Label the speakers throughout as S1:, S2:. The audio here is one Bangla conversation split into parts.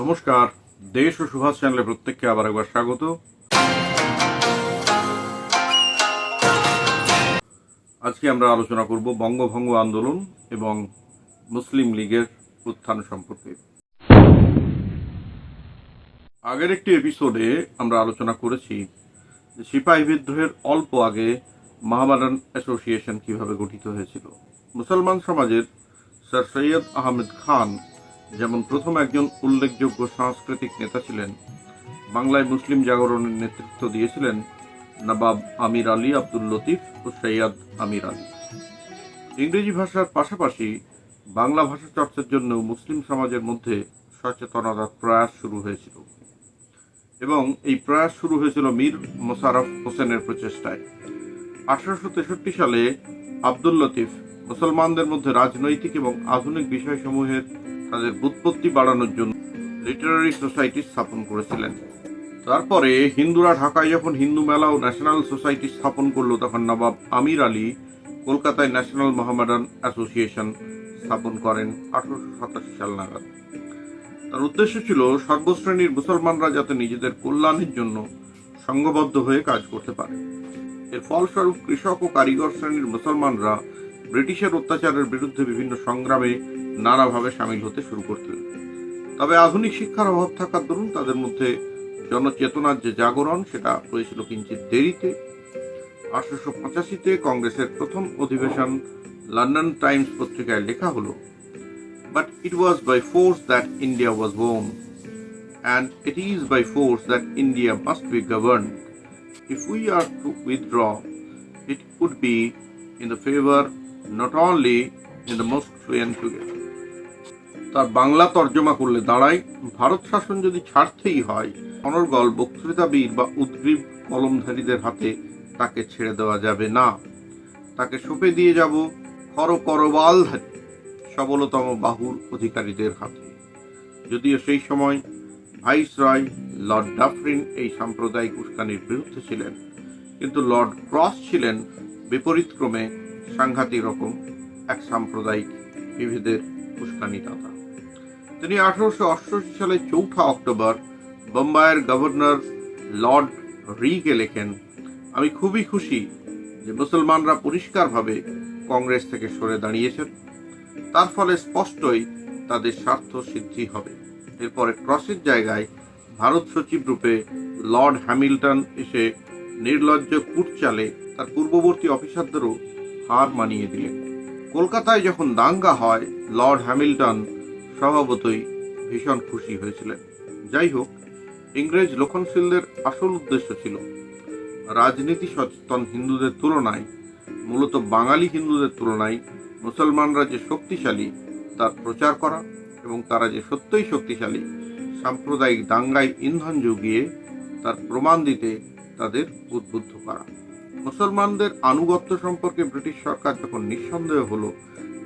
S1: নমস্কার, দেশ ও সুভাষ চ্যানেলে প্রত্যেককে আবার একবার স্বাগত। আজকে আমরা আলোচনা করব বঙ্গভঙ্গ আন্দোলন এবং মুসলিম লীগের উত্থান সম্পর্কে। আগের একটি এপিসোডে আমরা আলোচনা করেছি সিপাহী বিদ্রোহের অল্প আগে মাহমাদান অ্যাসোসিয়েশন কীভাবে গঠিত হয়েছিল? মুসলমান সমাজের স্যার সৈয়দ আহমেদ খান যেমন প্রথম একজন উল্লেখযোগ্য সাংস্কৃতিক নেতা ছিলেন, বাংলায় মুসলিম জাগরণের নেতৃত্ব দিয়েছিলেন নবাব আমির আলী আব্দুল লতিফ ও সৈয়দ আমির আলী। ইংরেজি ভাষার পাশাপাশি বাংলা ভাষা চর্চার জন্য মুসলিম সমাজের মধ্যে সচেতনতার প্রয়াস শুরু হয়েছিল এবং এই প্রয়াস শুরু হয়েছিল মীর মোশারফ হোসেনের প্রচেষ্টায়। আঠারোশো তেষট্টি সালে আব্দুল লতিফ মুসলমানদের মধ্যে রাজনৈতিক এবং আধুনিক বিষয়সমূহের তাদের বুৎপত্তি বাড়ানোর জন্য লিটারারি সোসাইটি স্থাপন করেছিলেন। তারপরে হিন্দুরা ঢাকায় যখন হিন্দু মেলা ও ন্যাশনাল সোসাইটি স্থাপন করল, তখন নবাব আমির আলী কলকাতায় ন্যাশনাল মোহামেডান অ্যাসোসিয়েশন স্থাপন করেন আঠারোশো সাতাশি সাল নাগাদ। তার উদ্দেশ্য ছিল সর্বশ্রেণীর মুসলমানরা যাতে নিজেদের কল্যাণের জন্য সংঘবদ্ধ হয়ে কাজ করতে পারে। এর ফলস্বরূপ কৃষক ও কারিগর শ্রেণির মুসলমানরা ব্রিটিশের অত্যাচারের বিরুদ্ধে বিভিন্ন সংগ্রামে নানাভাবে সামিল হতে শুরু করতেন তবে আধুনিক শিক্ষার অভাব থাকার দরুন তাদের মধ্যে জনচেতনার যে জাগরণ, সেটা হয়েছিল কিঞ্চিত দেরিতে আঠারোশো পঁচাশিতে কংগ্রেসের প্রথম অধিবেশন লন্ডন টাইমস পত্রিকায় লেখা হলো, but it was by force that India was born and it is by force that India must be governed. If we are to withdraw, it would be in the favor not only in the most fluent together. তার বাংলা তর্জমা করলে দাঁড়ায় ভারত শাসন যদি ছাড়তেই হয় অনর্গল বক্তৃতাবীর বা উদ্গ্রীব কলমধারীদের হাতে তাকে ছেড়ে দেওয়া যাবে না তাকে সঁপে দিয়ে যাব খর করবালধারী সবলতম বাহুর অধিকারীদের হাতে যদিও সেই সময় ভাইস রয় লর্ড ডাফরিন এই সাম্প্রদায়িক উস্কানির বিরুদ্ধে ছিলেন। কিন্তু লর্ড ক্রস ছিলেন বিপরীতক্রমে সাংঘাতিক রকম এক সাম্প্রদায়িক বিভেদের উস্কানিদাতা। তিনি আঠারোশো অষ্টআশি সালে চৌঠা অক্টোবর বোম্বাইয়ের গভর্নর লর্ড রিকে লেখেন, আমি খুবই খুশি যে মুসলমানরা পরিষ্কারভাবে কংগ্রেস থেকে সরে দাঁড়িয়েছেন। তার ফলে স্পষ্টই তাদের স্বার্থ সিদ্ধি হবে। এরপরে ক্রসের জায়গায় ভারত সচিব রূপে লর্ড হ্যামিল্টন এসে নির্লজ্জ কুটচালে তার পূর্ববর্তী অফিসারদেরও হার মানিয়ে দিলেন। কলকাতায় যখন দাঙ্গা হয়, লর্ড হ্যামিল্টন স্বভাবতই ভীষণ খুশি হয়েছিলেন। যাই হোক ইংরেজ লোখনশীলদের আসল উদ্দেশ্য ছিল রাজনীতি সচেতন হিন্দুদের তুলনায়, মূলত বাঙালি হিন্দুদের তুলনায় মুসলমানরা যে শক্তিশালী, তার প্রচার করা এবং তারা যে সত্যই শক্তিশালী, সাম্প্রদায়িক দাঙ্গায় ইন্ধন জুগিয়ে তার প্রমাণ দিতে তাদের উদ্বুদ্ধ করা। মুসলমানদের আনুগত্য সম্পর্কে ব্রিটিশ সরকার যখন নিঃসন্দেহ হলো,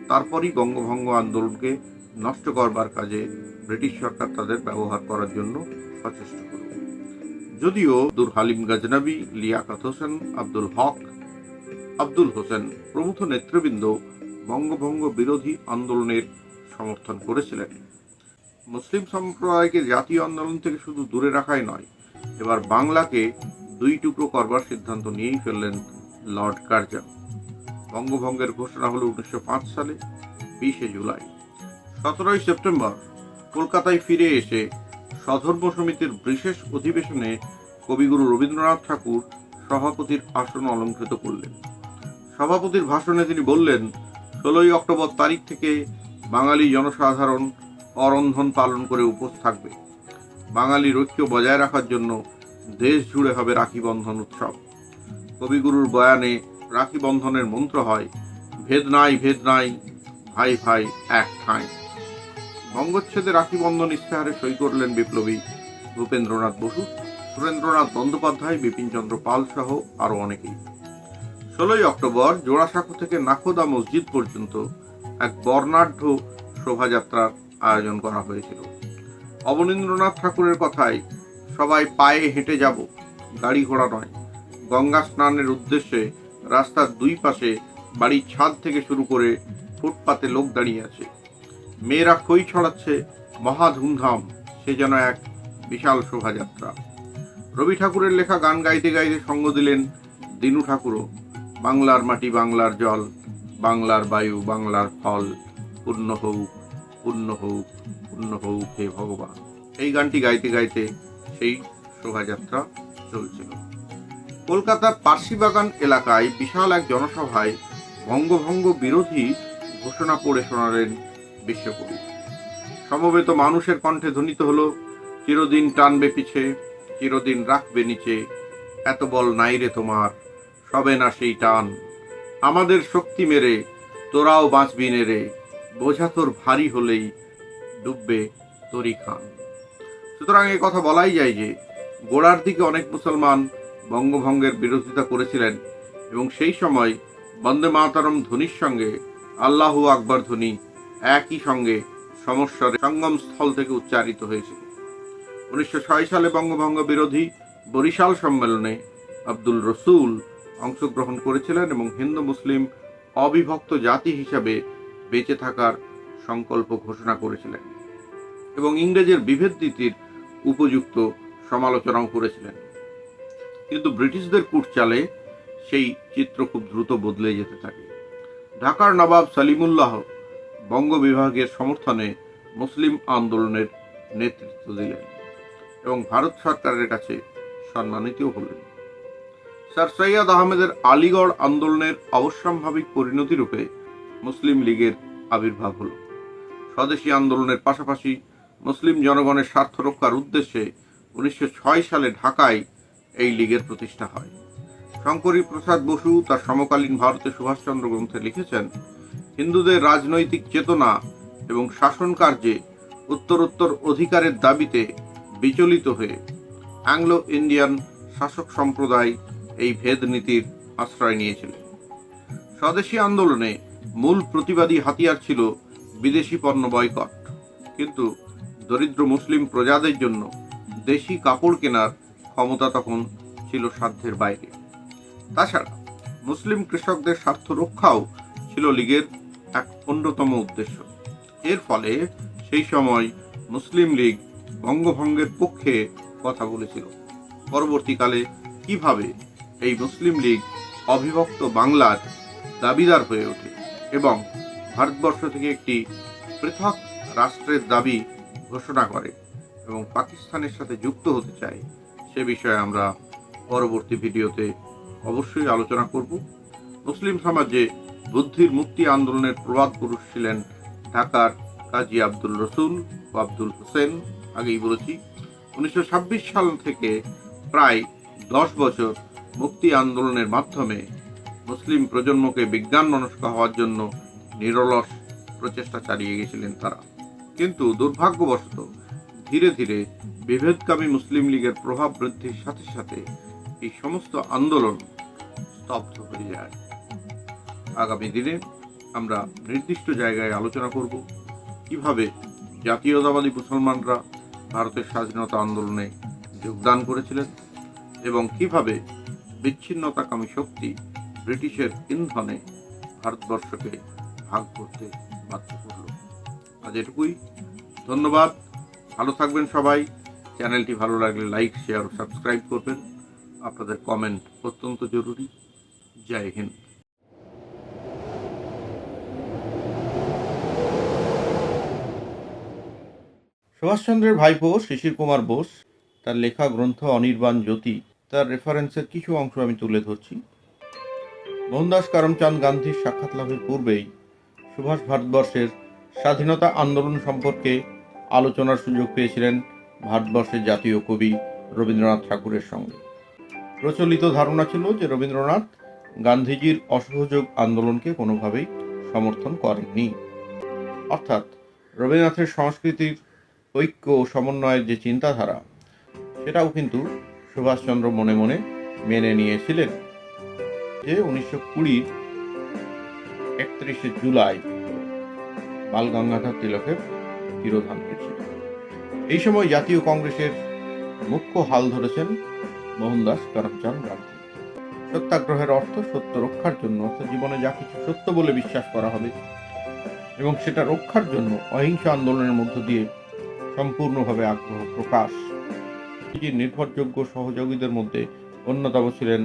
S1: তারপরই বঙ্গভঙ্গ আন্দোলনকে নষ্ট করবার কাজে ব্রিটিশ সরকার তাদের ব্যবহার করার জন্য সচেষ্ট হল। যদিও দুর হালিম গজনবী, লিয়াকাত হোসেন, আব্দুল হক, আব্দুল হোসেন প্রমুখ নেতৃবৃন্দ বঙ্গভঙ্গ বিরোধী আন্দোলনের সমর্থন করেছিলেন। মুসলিম সম্প্রদায়কে জাতীয় আন্দোলন থেকে শুধু দূরে রাখাই নয়, এবার বাংলাকে দুই টুকরো করবার সিদ্ধান্ত নিয়েই ফেললেন লর্ড কার্জন। বঙ্গভঙ্গের ঘোষণা হলো উনিশশো সালে, বিশে জুলাই। সতেরোই সেপ্টেম্বর, কলকাতায় ফিরে এসে স্বধর্ম সমিতির বিশেষ অধিবেশনে কবিগুরু রবীন্দ্রনাথ ঠাকুর সভাপতির আসন অলঙ্কৃত করলেন। সভাপতির ভাষণে তিনি বললেন, ষোলোই অক্টোবর তারিখ থেকে বাঙালি জনসাধারণ অরন্ধন পালন করে উপোস থাকবে। বাঙালির ঐক্য বজায় রাখার জন্য দেশ জুড়ে হবে রাখি বন্ধন উৎসব। কবিগুরুর বয়ানে রাখি বন্ধনের মন্ত্র হয়, ভেদ নাই ভেদ নাই, ভাই ভাই এক ঠাঁই। বঙ্গচ্ছেদে রাখি বন্ধন ইস্তেহারে সই করলেন বিপ্লবী ভূপেন্দ্রনাথ বসু। সুরেন্দ্রনাথ বন্দ্যোপাধ্যায়, বিপিনচন্দ্র পাল সহ আরও অনেকেই। ষোলোই অক্টোবর জোড়াসাঁকো থেকে নাখোদা মসজিদ পর্যন্ত এক বর্ণাঢ্য শোভাযাত্রার আয়োজন করা হয়েছিল। অবনীন্দ্রনাথ ঠাকুরের কথায়, সবাই পায়ে হেঁটে যাব, গাড়ি ঘোড়া নয়। গঙ্গা স্নানের উদ্দেশ্যে রাস্তার দুই পাশে বাড়ির ছাদ থেকে শুরু করে ফুটপাতে লোক দাঁড়িয়ে আছে। মেয়েরা খই ছড়াচ্ছে, মহা ধুমধাম, সে যেন এক বিশাল শোভাযাত্রা। রবি ঠাকুরের লেখা গান গাইতে গাইতে সঙ্গ দিলেন দিনু ঠাকুরও। বাংলার মাটি বাংলার জল বাংলার বায়ু, বাংলার ফল, পূর্ণ হোক পূর্ণ হোক পূর্ণ হোক হে ভগবান। এই গানটি গাইতে গাইতে সেই শোভাযাত্রা চলছিল। কলকাতার পার্সিবাগান এলাকায় বিশাল এক জনসভায় বঙ্গভঙ্গ বিরোধী ঘোষণা পড়ে শোনালেন বিশ্বকবি। সমবেত মানুষের কণ্ঠে ধ্বনিত হলো, চিরদিন টানবে পিছে, চিরদিন রাখবে নিচে, এত বল নাই রে তোমার, সবে না সেই টান। আমাদের শক্তি মেরে, তোরাও বাঁচবি নে রে। বোঝা তোর ভারী হলেই ডুববে তরি খান। সুতরাং এই কথা বলাই যায় যে, গোড়ার দিকে অনেক মুসলমান বঙ্গভঙ্গের বিরোধিতা করেছিলেন এবং সেই সময় বন্দে মাতারম ধ্বনির সঙ্গে আল্লাহু আকবর ধ্বনি একই সঙ্গে সমস্যার সঙ্গম স্থল থেকে উচ্চারিত হয়েছিল। উনিশশো ছয় সালে বঙ্গভঙ্গ বিরোধী বরিশাল সম্মেলনে আব্দুল রসুল অংশগ্রহণ করেছিলেন এবং হিন্দু মুসলিম অবিভক্ত জাতি হিসাবে বেঁচে থাকার সংকল্প ঘোষণা করেছিলেন এবং ইংরেজের বিভেদ নীতির উপযুক্ত সমালোচনাও করেছিলেন। কিন্তু ব্রিটিশদের কুটচালে সেই চিত্র খুব দ্রুত বদলে যেতে থাকে। ঢাকার নবাব সালিমুল্লাহ বঙ্গ বিভাগের সমর্থনে মুসলিম আন্দোলনের নেতৃত্ব দিলেন এবং ভারত সরকারের কাছে সম্মানিতও হলেন। স্যার সৈয়দ আহমেদের আলিগড় আন্দোলনের অবশ্যম্ভাবিক পরিণতি রূপে মুসলিম লীগের আবির্ভাব হল। স্বদেশী আন্দোলনের পাশাপাশি মুসলিম জনগণের স্বার্থ রক্ষার উদ্দেশ্যে উনিশশো ছয় সালে ঢাকায় এই লীগের প্রতিষ্ঠা হয়। শঙ্করী প্রসাদ বসু তার সমকালীন ভারতে সুভাষচন্দ্র গ্রন্থে লিখেছেন, হিন্দুদের রাজনৈতিক চেতনা এবং শাসন কার্যে উত্তরোত্তর অধিকারের দাবিতে বিচলিত হয়ে অ্যাংলো ইন্ডিয়ান শাসক সম্প্রদায় এই ভেদ নীতির আশ্রয় নিয়েছিলেন স্বদেশী আন্দোলনে মূল প্রতিবাদী হাতিয়ার ছিল বিদেশি পণ্য বয়কট। কিন্তু দরিদ্র মুসলিম প্রজাদের জন্য দেশি কাপড় কেনার ক্ষমতা তখন ছিল সাধ্যের বাইরে। তাছাড়া মুসলিম কৃষকদের স্বার্থ রক্ষাও ছিল লীগের এক অন্যতম উদ্দেশ্য। এর ফলে সেই সময় মুসলিম লীগ বঙ্গভঙ্গের পক্ষে কথা বলেছিল। পরবর্তীকালে কীভাবে এই মুসলিম লীগ অবিভক্ত বাংলার দাবিদার হয়ে ওঠে এবং ভারতবর্ষ থেকে একটি পৃথক রাষ্ট্রের দাবি ঘোষণা করে এবং পাকিস্তানের সাথে যুক্ত হতে চায়, সে বিষয়ে আমরা পরবর্তী ভিডিওতে অবশ্যই আলোচনা করব। মুসলিম সমাজে বুদ্ধির মুক্তি আন্দোলনের প্রবাদ পুরুষ ছিলেন ঢাকার কাজী আব্দুল রসুল ও আব্দুল হোসেন। আগেই বলেছি, উনিশশো ছাব্বিশ সাল থেকে প্রায় দশ বছর মুক্তি আন্দোলনের মাধ্যমে মুসলিম প্রজন্মকে বিজ্ঞান মনস্ক হওয়ার জন্য নিরলস প্রচেষ্টা চালিয়ে গেছিলেন তারা। কিন্তু দুর্ভাগ্যবশত ধীরে ধীরে বিভেদকামী মুসলিম লীগের প্রভাব বৃদ্ধির সাথে সাথে এই সমস্ত আন্দোলন স্তব্ধ হয়ে যায়। আগামী দিনে আমরা নির্দিষ্ট জায়গায় আলোচনা করব কীভাবে জাতীয়তাবাদী মুসলমানরা ভারতের স্বাধীনতা আন্দোলনে যোগদান করেছিলেন এবং কীভাবে বিচ্ছিন্নতাকামী শক্তি ব্রিটিশের ইন্ধনে ভারতবর্ষকে ভাগ করতে বাধ্য করল। আজ এটুকুই। ধন্যবাদ। ভালো থাকবেন সবাই। চ্যানেলটি ভালো লাগলে লাইক, শেয়ার ও সাবস্ক্রাইব করবেন। আপনাদের কমেন্ট অত্যন্ত জরুরি। জয় হিন্দ। সুভাষচন্দ্রের ভাইপো শিশির কুমার বোস, তার লেখা গ্রন্থ অনির্বাণ জ্যোতি তার রেফারেন্সের কিছু অংশ আমি তুলে ধরছি। মোহনদাস করমচাঁদ গান্ধীর সাক্ষাৎ লাভের পূর্বেই সুভাষ ভারতবর্ষের স্বাধীনতা আন্দোলন সম্পর্কে আলোচনার সুযোগ পেয়েছিলেন ভারতবর্ষের জাতীয় কবি রবীন্দ্রনাথ ঠাকুরের সঙ্গে। প্রচলিত ধারণা ছিল যে রবীন্দ্রনাথ গান্ধীজির অসহযোগ আন্দোলনকে কোনোভাবেই সমর্থন করেননি। অর্থাৎ রবীন্দ্রনাথের সংস্কৃতির ঐক্য ও সমন্বয়ের যে চিন্তাধারা, সেটাও কিন্তু সুভাষচন্দ্র মনে মনে মেনে নিয়েছিলেন যে উনিশশো কুড়ির একত্রিশে জুলাই বাল গঙ্গাধর তিলকের তিরোধান হয়েছিল। এই সময় জাতীয় কংগ্রেসের মুখ্য হাল ধরেছেন মোহনদাস করমচাঁদ গান্ধী। সত্যাগ্রহের অর্থ সত্য রক্ষার জন্য, অর্থাৎ জীবনে যা কিছু সত্য বলে বিশ্বাস করা হবে এবং সেটা রক্ষার জন্য অহিংসা আন্দোলনের মধ্য দিয়ে সম্পূর্ণভাবে আগ্রহ প্রকাশ গান্ধীজির নির্ভরযোগ্য সহযোগীদের মধ্যে অন্যতম ছিলেন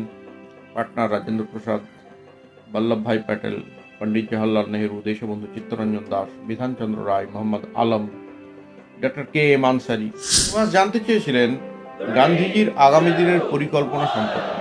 S1: Patna Rajendra Prasad, Vallabhbhai Patel, Pandit Jawaharlal Nehru, Deshbandhu Chittaranjan Das, Bidhan Chandra Roy, Mohammad Alam doctor K M Ansari ওনারা জানতে চেয়েছিলেন গান্ধীজির আগামী দিনের পরিকল্পনা সম্পর্কে।